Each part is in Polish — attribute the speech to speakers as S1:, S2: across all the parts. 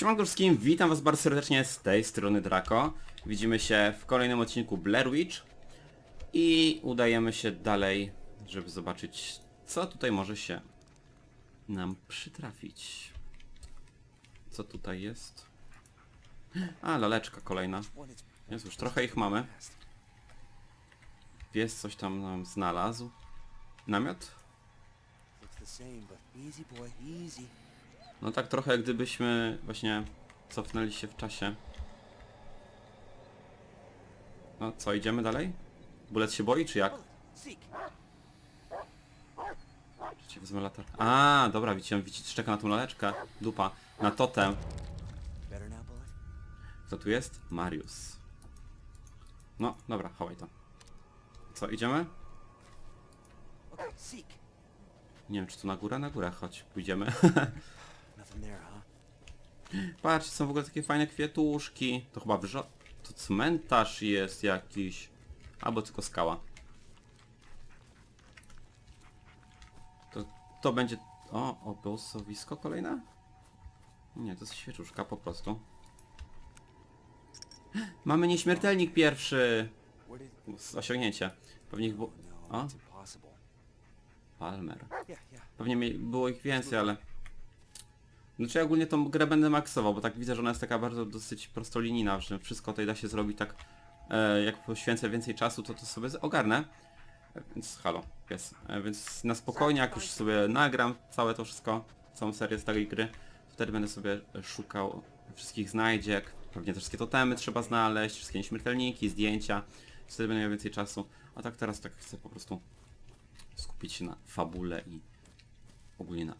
S1: Siemanko wszystkim, witam was bardzo serdecznie z tej strony Draco. Widzimy się w kolejnym odcinku Blair Witch i udajemy się dalej, żeby zobaczyć co tutaj może się nam przytrafić. Co tutaj jest? A, laleczka kolejna. Jest już trochę ich mamy. Pies coś tam nam znalazł. Namiot? No tak trochę gdybyśmy właśnie cofnęli się w czasie. No co, idziemy dalej? Bulet się boi, czy jak?
S2: Seek.
S1: Czy ci wezmę latar... A, dobra, widzicie, widzicie, czeka na tą laleczkę. Dupa. Na totem. Kto tu jest? Marius. No, dobra, chowaj to. Co, idziemy? Nie wiem, czy tu na górę? Na górę, chodź, pójdziemy. Patrzcie, są w ogóle takie fajne kwiatuszki. To chyba wrzo... To cmentarz jest jakiś. Albo tylko skała. To, to będzie... O, obozowisko kolejne? Nie, to jest świeczuszka po prostu. Mamy nieśmiertelnik pierwszy! Osiągnięcie. Pewnie ich było...
S2: No,
S1: O. Palmer. Pewnie było ich więcej, ale... Znaczy ja ogólnie tą grę będę maksował, bo tak widzę, że ona jest taka bardzo dosyć prostolinijna, że wszystko tutaj da się zrobić tak... E, jak poświęcę więcej czasu, to to sobie ogarnę. Więc halo, pies. E, więc na spokojnie, jak już sobie nagram całe to wszystko, całą serię z tej gry, wtedy będę sobie szukał wszystkich znajdziek, pewnie te wszystkie totemy trzeba znaleźć, wszystkie nieśmiertelniki, zdjęcia, wtedy będę miał więcej czasu. A tak teraz tak chcę po prostu skupić się na fabule i ogólnie na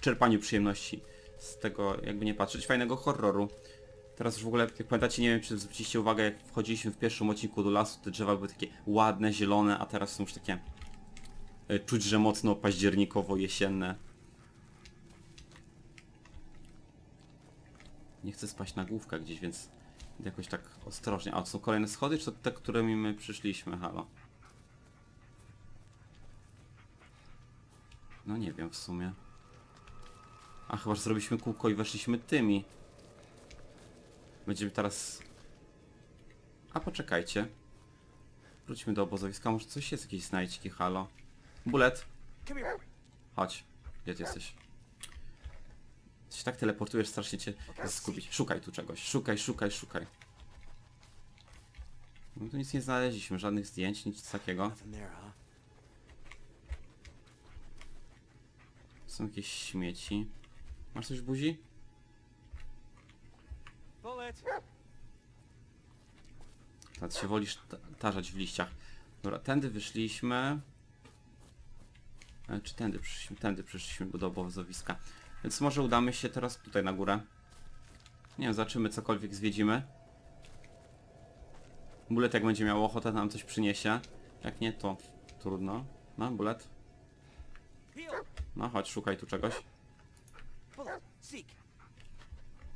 S1: czerpaniu przyjemności z tego, jakby nie patrzeć, fajnego horroru. Teraz już w ogóle, jak pamiętacie, nie wiem czy zwróciliście uwagę, jak wchodziliśmy w pierwszym odcinku do lasu, te drzewa były takie ładne, zielone, a teraz są już takie e, czuć, że mocno październikowo-jesienne. Nie chcę spaść na główkę gdzieś, więc jakoś tak ostrożnie. A to są kolejne schody, czy to te, którymi my przyszliśmy? Halo. No nie wiem w sumie. A chyba, że zrobiliśmy kółko i weszliśmy tymi. Będziemy teraz... A poczekajcie. Wróćmy do obozowiska, może coś jest, jakieś znajdźki, halo. Bulet, chodź. Gdzie ty jesteś? Ty się tak teleportujesz, strasznie cię skupić. Szukaj tu czegoś, szukaj, szukaj, szukaj. No tu nic nie znaleźliśmy, żadnych zdjęć, nic takiego. Są jakieś śmieci. Masz coś w buzi? Ty się wolisz ta- tarzać w liściach. Dobra, tędy wyszliśmy. E, czy tędy przyszliśmy? Tędy przyszliśmy do obozowiska. Więc może udamy się teraz tutaj na górę. Nie wiem, zobaczymy cokolwiek zwiedzimy. Bulet jak będzie miał ochotę nam coś przyniesie. Jak nie, to trudno. No, bulet. No, chodź, szukaj tu czegoś.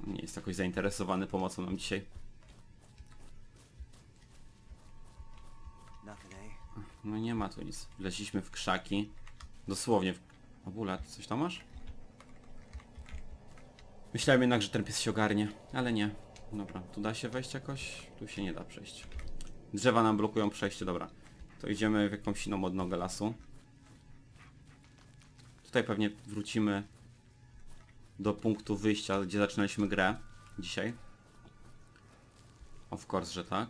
S1: Nie jest jakoś zainteresowany pomocą nam dzisiaj. No nie ma tu nic. Wleźliśmy w krzaki. Dosłownie w... O bulet, coś tam masz? Myślałem jednak, że ten pies się ogarnie, ale nie. Dobra, tu da się wejść jakoś? Tu się nie da przejść. Drzewa nam blokują przejście, dobra. To idziemy w jakąś inną odnogę lasu. Tutaj pewnie wrócimy do punktu wyjścia, gdzie zaczynaliśmy grę dzisiaj. Of course, że tak.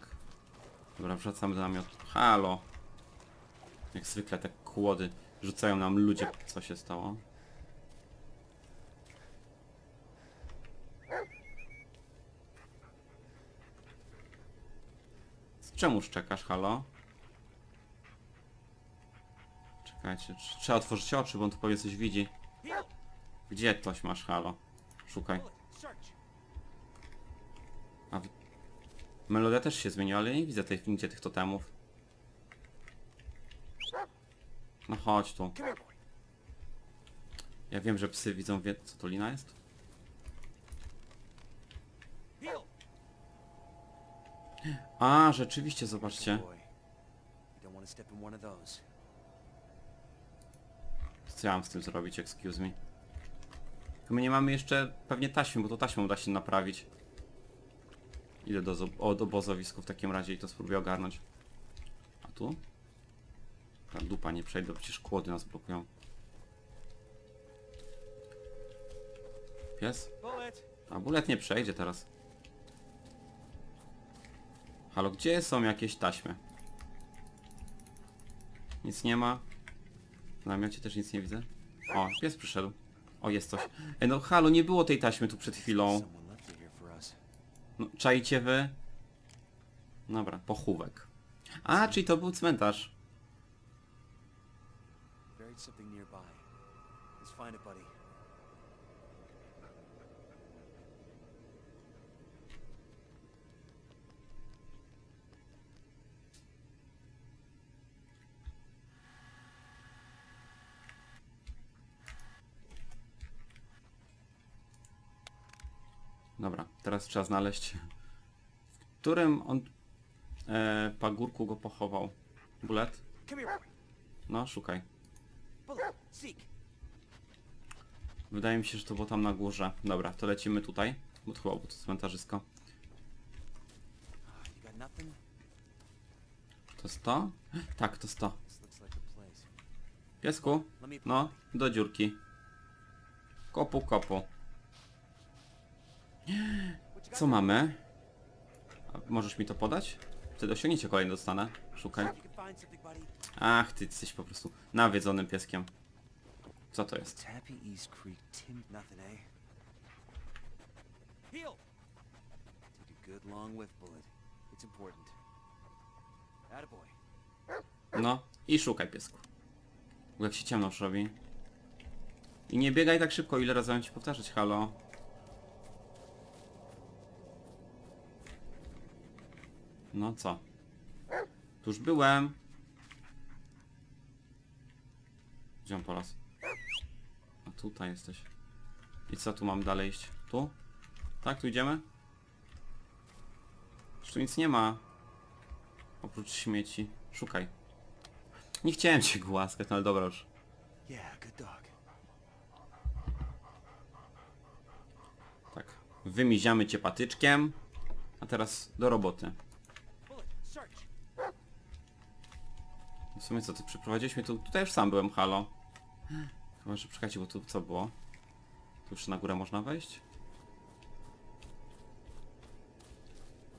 S1: Dobra, wracamy do namiotu. Halo! Jak zwykle te kłody rzucają nam ludzie. Co się stało? Z czemu szczekasz, halo? Czekajcie, tr- trzeba otworzyć oczy, bo on tu pewnie coś widzi. Gdzie ktoś masz, halo? Szukaj. A w... Melodia też się zmieniła, ale nie widzę tej, nigdzie tych totemów. No chodź tu. Ja wiem, że psy widzą, wie... co to lina jest? A, rzeczywiście, zobaczcie. Co ja mam z tym zrobić, excuse me? My nie mamy jeszcze pewnie taśmy, bo to taśmą da się naprawić. Idę do, zo- o, do obozowisku w takim razie i to spróbuję ogarnąć. A tu? Ta dupa nie przejdę, przecież kłody nas blokują. Pies? A bulet nie przejdzie teraz. Halo, gdzie są jakieś taśmy? Nic nie ma. W namiocie też nic nie widzę. O, pies przyszedł. O, jest coś. Ej, no halo, nie było tej taśmy tu przed chwilą. No, czajcie wy? Dobra, pochówek. A, czyli to był cmentarz.
S2: Buried something nearby. Let's find it, buddy.
S1: Dobra, teraz trzeba znaleźć, w którym on e, pagórku go pochował. Bulet? No, szukaj. Wydaje mi się, że to było tam na górze. Dobra, to lecimy tutaj. Bo to chyba było to cmentarzysko.
S2: Ah?
S1: To jest to? Tak, to jest to. Piesku? No, do dziurki. Kopu, kopu. Co mamy? A możesz mi to podać? Wtedy osiągnięcie kolejne dostanę. Szukaj. Ach, ty jesteś po prostu nawiedzonym pieskiem. Co to jest?
S2: Eh?
S1: No, i szukaj piesku. Jak się ciemno robi. I nie biegaj tak szybko, ile razy mam ci powtarzać, halo. No co? Tu już byłem. Gdzie on po raz? A tutaj jesteś. I co tu mam dalej iść? Tu? Tak, tu idziemy? Już tu nic nie ma. Oprócz śmieci. Szukaj. Nie chciałem cię głaskać, no ale dobra już. Tak. Wymiziamy cię patyczkiem. A teraz do roboty.
S2: Bullet, search.
S1: W sumie co, ty przyprowadziłeś mnie tu? Tutaj już sam byłem, halo. Chyba, że czekajcie, bo tu co było? Tu już na górę można wejść?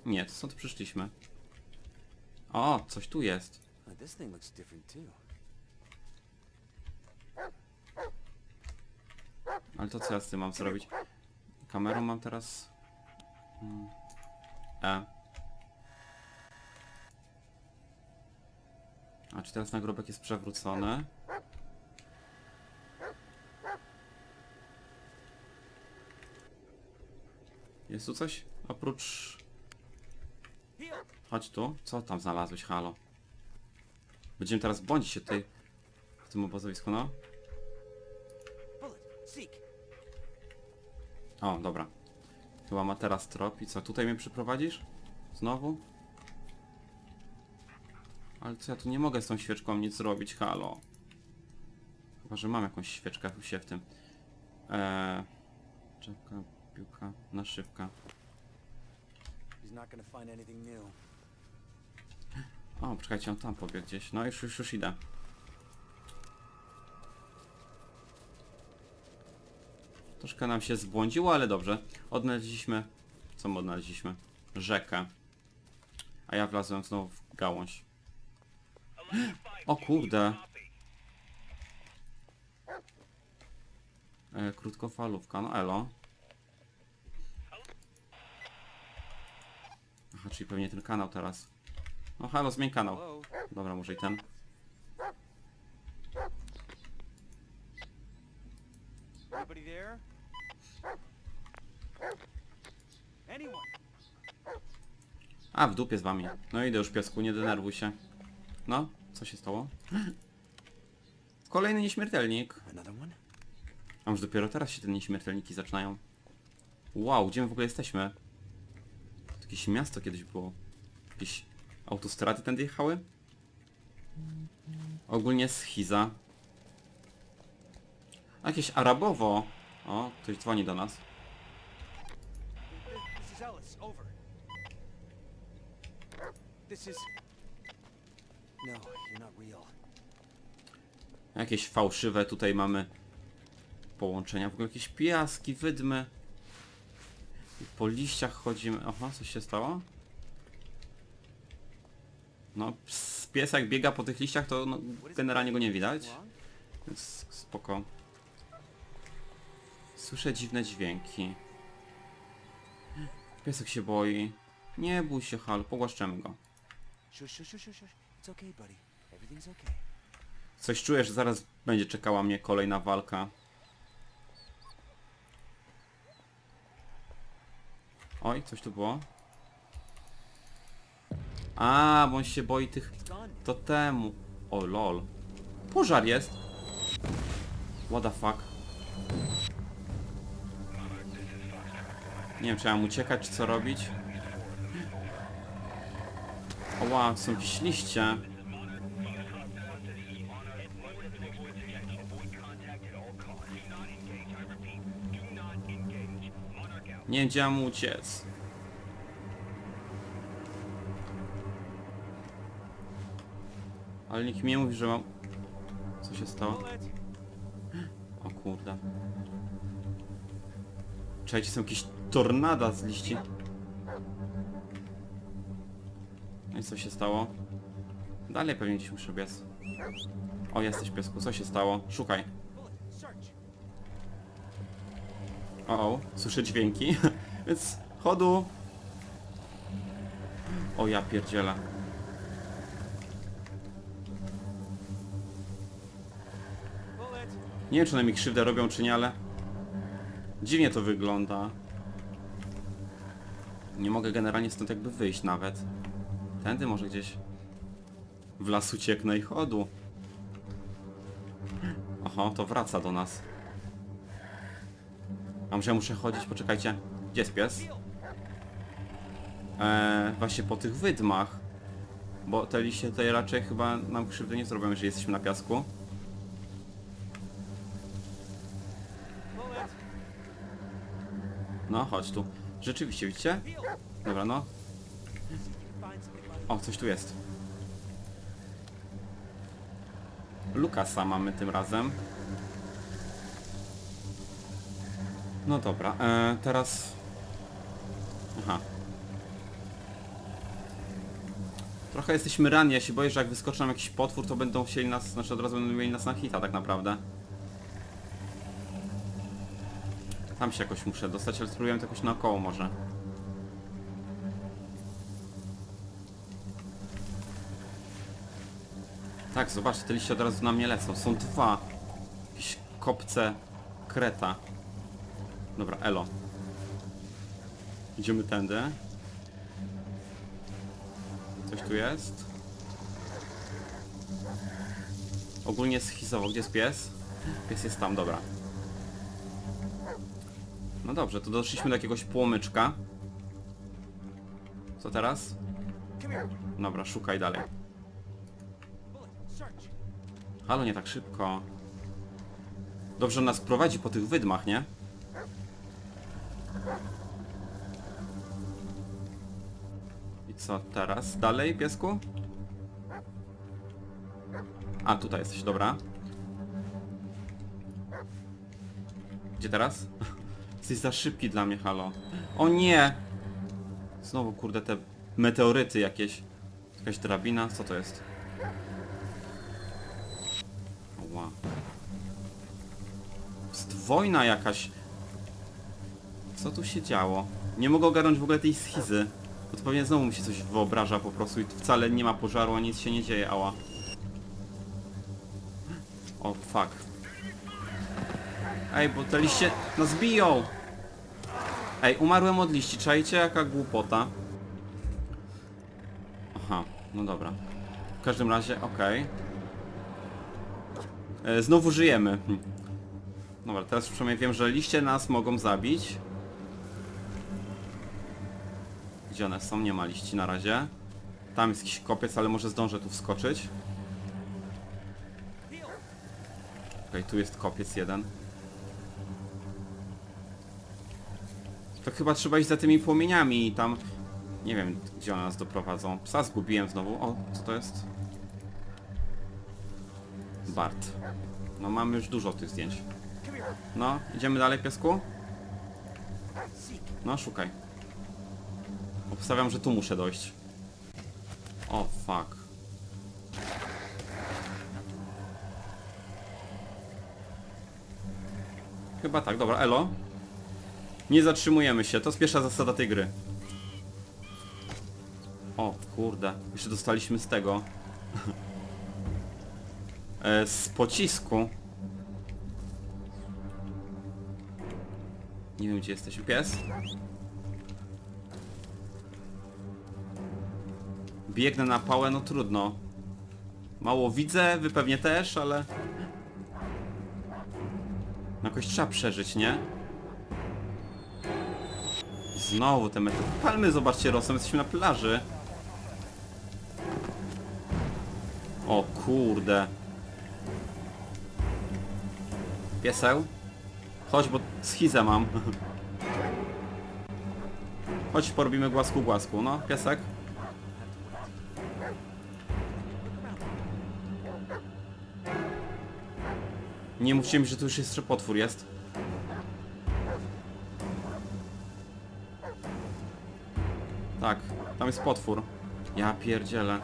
S1: Nie, to stąd przyszliśmy. O, coś tu jest. Ale to co ja z tym mam zrobić? Kamerą mam teraz... Hmm. E. A czy teraz nagrobek jest przewrócony? Jest tu coś? Oprócz... Chodź tu. Co tam znalazłeś, halo? Będziemy teraz błądzić się tutaj... W tym obozowisku, no? O, dobra. Chyba ma teraz trop i co, tutaj mnie przyprowadzisz? Znowu? Ale co, ja tu nie mogę z tą świeczką nic zrobić, halo. Chyba, że mam jakąś świeczkę siebie w tym. Eee... Czepka, piłka, naszywka. O, poczekajcie, on tam pobiegł gdzieś. No już, już, już idę. Troszkę nam się zbłądziło, ale dobrze. Odnaleźliśmy... Co my odnaleźliśmy? Rzekę. A ja wlazłem znowu w gałąź. O kurde. E, krótkofalówka, no elo. Aha, czyli pewnie ten kanał teraz. No halo, zmień kanał. Dobra, może i ten.
S2: Anybody there? Anyone?
S1: A, w dupie z wami. No idę już piesku, nie denerwuj się. No, co się stało? Kolejny nieśmiertelnik. A już dopiero teraz się te nieśmiertelniki zaczynają. Wow, gdzie my w ogóle jesteśmy? To jakieś miasto kiedyś było. Jakieś autostrady tędy jechały? Ogólnie schiza. A, Jakieś Arabowo. O, ktoś dzwoni do nas.
S2: This is
S1: Jakieś fałszywe tutaj mamy połączenia. W ogóle jakieś piaski, wydmy. I po liściach chodzimy. Aha, coś się stało? No, ps- pies jak biega po tych liściach, to no, generalnie go nie widać. Więc spoko. Słyszę dziwne dźwięki. Piesek się boi. Nie bój się, Hal, pogłaszczemy go. Coś czuję, że zaraz będzie czekała mnie kolejna walka. Oj, coś tu było. A, bo on się boi tych totemu. O lol. Pożar jest. What the fuck. Nie wiem, czy mam uciekać, czy co robić. O wow, są jakieś liście. Nie mam uciec. Ale nikt mi nie mówi, że mam... Co się stało? O kurde. Czekajcie, są jakieś tornada z liści. Co się stało? Dalej pewnie gdzieś muszę biec. O, jesteś piesku, co się stało? Szukaj. O, o, słyszę dźwięki, więc chodu. O, ja pierdzielę.
S2: Bullet.
S1: Nie wiem, czy one mi krzywdę robią, czy nie, ale... Dziwnie to wygląda. Nie mogę generalnie stąd jakby wyjść nawet. Tędy może gdzieś... W las ucieknę i chodu. Oho, to wraca do nas. A może ja muszę chodzić? Poczekajcie. Gdzie jest pies? Eee, właśnie po tych wydmach. Bo te liście tutaj raczej chyba nam krzywdy nie zrobią, jeżeli jesteśmy na piasku. No, chodź tu. Rzeczywiście, widzicie? Dobra, no. O, coś tu jest. Lukasa mamy tym razem. No dobra, e, teraz... Aha. Trochę jesteśmy ranni, ja się boję, że jak wyskoczy nam jakiś potwór, to będą chcieli nas, znaczy od razu będą mieli nas na hita tak naprawdę. Tam się jakoś muszę dostać, ale spróbujemy to jakoś naokoło może. Tak, zobaczcie, te liście od razu na mnie lecą. Są dwa. Jakieś kopce kreta. Dobra, elo. Idziemy tędy. Coś tu jest. Ogólnie schizowo. Gdzie jest pies? Pies jest tam, dobra. No dobrze, to doszliśmy do jakiegoś płomyczka. Co teraz? Dobra, szukaj dalej. Halo, nie tak szybko. Dobrze on nas prowadzi po tych wydmach, nie? I co teraz? Dalej, piesku? A, tutaj jesteś, dobra. Gdzie teraz? Jesteś za szybki dla mnie, halo. O nie! Znowu, kurde, te meteoryty jakieś. Jakaś drabina, co to jest? Ła. Jest wojna jakaś. Co tu się działo? Nie mogę ogarnąć w ogóle tej schizy. Bo to pewnie znowu mi się coś wyobraża po prostu i wcale nie ma pożaru, a nic się nie dzieje, ała. O, fuck. Ej, bo te liście nas biją! Ej, umarłem od liści, czajcie jaka głupota. Aha, no dobra. W każdym razie, okej. E, Znowu żyjemy. Dobra, teraz przynajmniej wiem, że liście nas mogą zabić. Gdzie one są? Nie ma liści na razie. Tam jest jakiś kopiec, ale może zdążę tu wskoczyć. Okej, tu jest kopiec jeden. To chyba trzeba iść za tymi płomieniami i tam... Nie wiem, gdzie one nas doprowadzą. Psa zgubiłem znowu. O, co to jest? Bart. No mamy już dużo tych zdjęć. No, idziemy dalej, piesku? No, szukaj. Obstawiam, że tu muszę dojść. O, fuck. Chyba tak, dobra, elo. Nie zatrzymujemy się, to jest pierwsza zasada tej gry. O, kurde, jeszcze dostaliśmy z tego. e, z pocisku. Nie wiem gdzie jesteś, pies? Biegnę na pałę, no trudno. Mało widzę, wy pewnie też, ale... No Jakoś trzeba przeżyć, nie? Znowu te metody. Palmy, zobaczcie, rosną, jesteśmy na plaży. O kurde. Pieseł? Chodź, bo schizę mam. Chodź, porobimy głasku głasku, no, piesek. Nie mówcie mi, że tu już jeszcze potwór jest. Tak, tam jest potwór. Ja pierdzielę.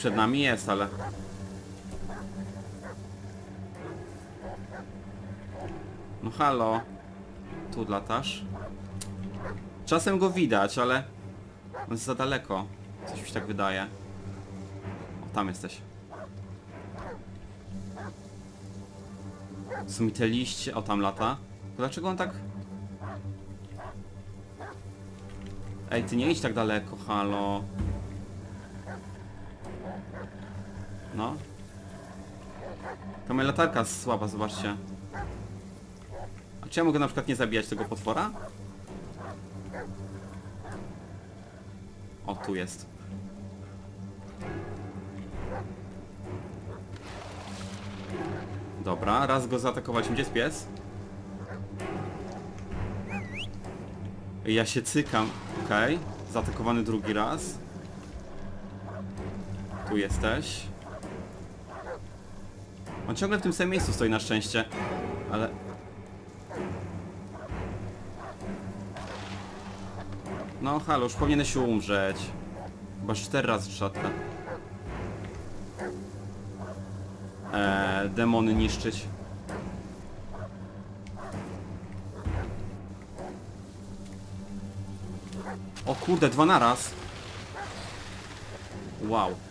S1: Przed nami jest, ale... No halo. Tu latasz? Czasem go widać, ale... On jest za daleko. Coś mi się tak wydaje. O, tam jesteś. Są mi te liście... O, tam lata. To dlaczego on tak... Ej, ty nie idź tak daleko, halo. No. To moja latarka jest słaba, zobaczcie. A czy ja mogę na przykład nie zabijać tego potwora? O, tu jest. Dobra, raz go zaatakowaliśmy. Gdzie jest pies? Ja się cykam. Okej. Zaatakowany drugi raz. Tu jesteś. On ciągle w tym samym miejscu stoi na szczęście. Ale... No halo, już powinieneś umrzeć. Chyba cztery razy szatę. Eee, demony niszczyć. O kurde, dwa naraz. Wow.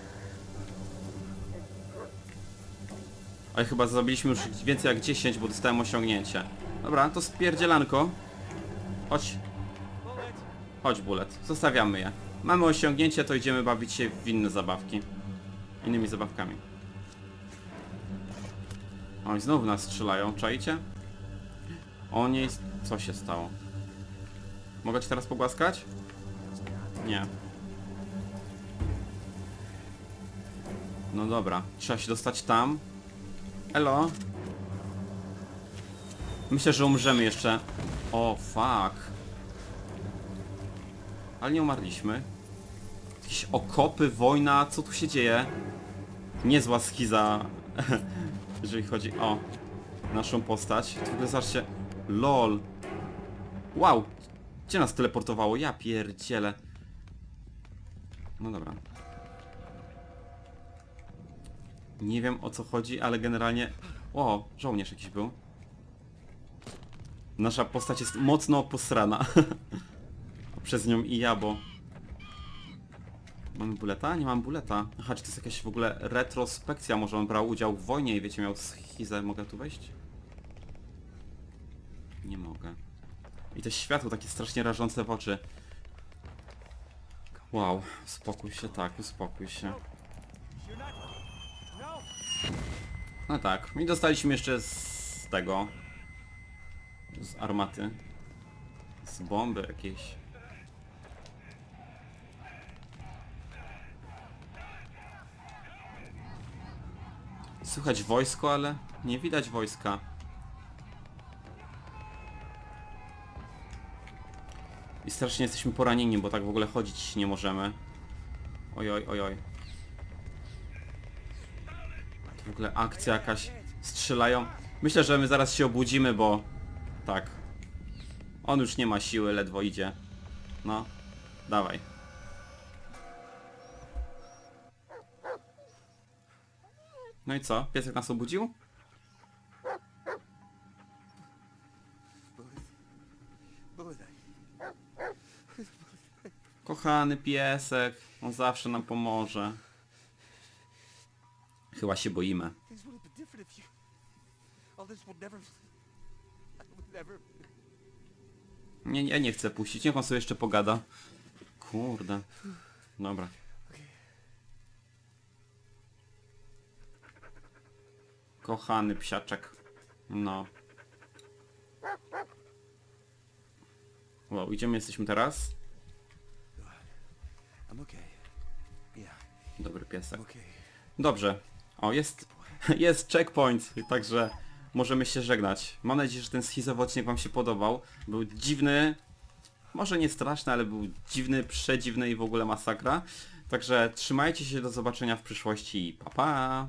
S1: Ale chyba zabiliśmy już więcej jak 10, bo dostałem osiągnięcie. Dobra, to spierdzielanko. Chodź. Chodź, Bullet. Zostawiamy je. Mamy osiągnięcie, to idziemy bawić się w inne zabawki. Innymi zabawkami. Oj, znowu nas strzelają, czajcie? O nie, co się stało? Mogę cię teraz pogłaskać? Nie. No dobra, trzeba się dostać tam. Elo. Myślę, że umrzemy jeszcze. O, fuck. Ale nie umarliśmy. Jakieś okopy, wojna, co tu się dzieje? Niezła schiza, jeżeli chodzi o naszą postać. W ogóle lol. Wow, gdzie nas teleportowało? Ja pierdzielę. No dobra. Nie wiem o co chodzi, ale generalnie... O, żołnierz jakiś był. Nasza postać jest mocno posrana. Przez nią i ja, bo... Mamy buleta? Nie mam buleta. Aha, czy to jest jakaś w ogóle retrospekcja? Może on brał udział w wojnie i wiecie, miał schizę. Mogę tu wejść? Nie mogę. I to światło takie strasznie rażące w oczy. Wow, uspokój się, tak, uspokój się. No tak. I dostaliśmy jeszcze z tego. Z armaty. Z bomby jakiejś. Słychać wojsko, ale nie widać wojska. I strasznie jesteśmy poranieni, bo tak w ogóle chodzić nie możemy. Oj, oj, oj, oj. W ogóle akcja jakaś. Strzelają. Myślę, że my zaraz się obudzimy, bo... Tak. On już nie ma siły, ledwo idzie. No. Dawaj. No i co? Piesek nas obudził? Kochany piesek, on zawsze nam pomoże.
S2: I would never...
S1: Nie, nie, nie chcę puścić, niech on sobie jeszcze pogada. Kurde. Dobra. Kochany psiaczek. No. Wow, gdzie my jesteśmy teraz? Dobry piesek. Dobrze. O, jest, jest checkpoint, także możemy się żegnać. Mam nadzieję, że ten schizowy wam się podobał. Był dziwny, może nie straszny, ale był dziwny, przedziwny i w ogóle masakra. Także trzymajcie się, do zobaczenia w przyszłości. Pa pa!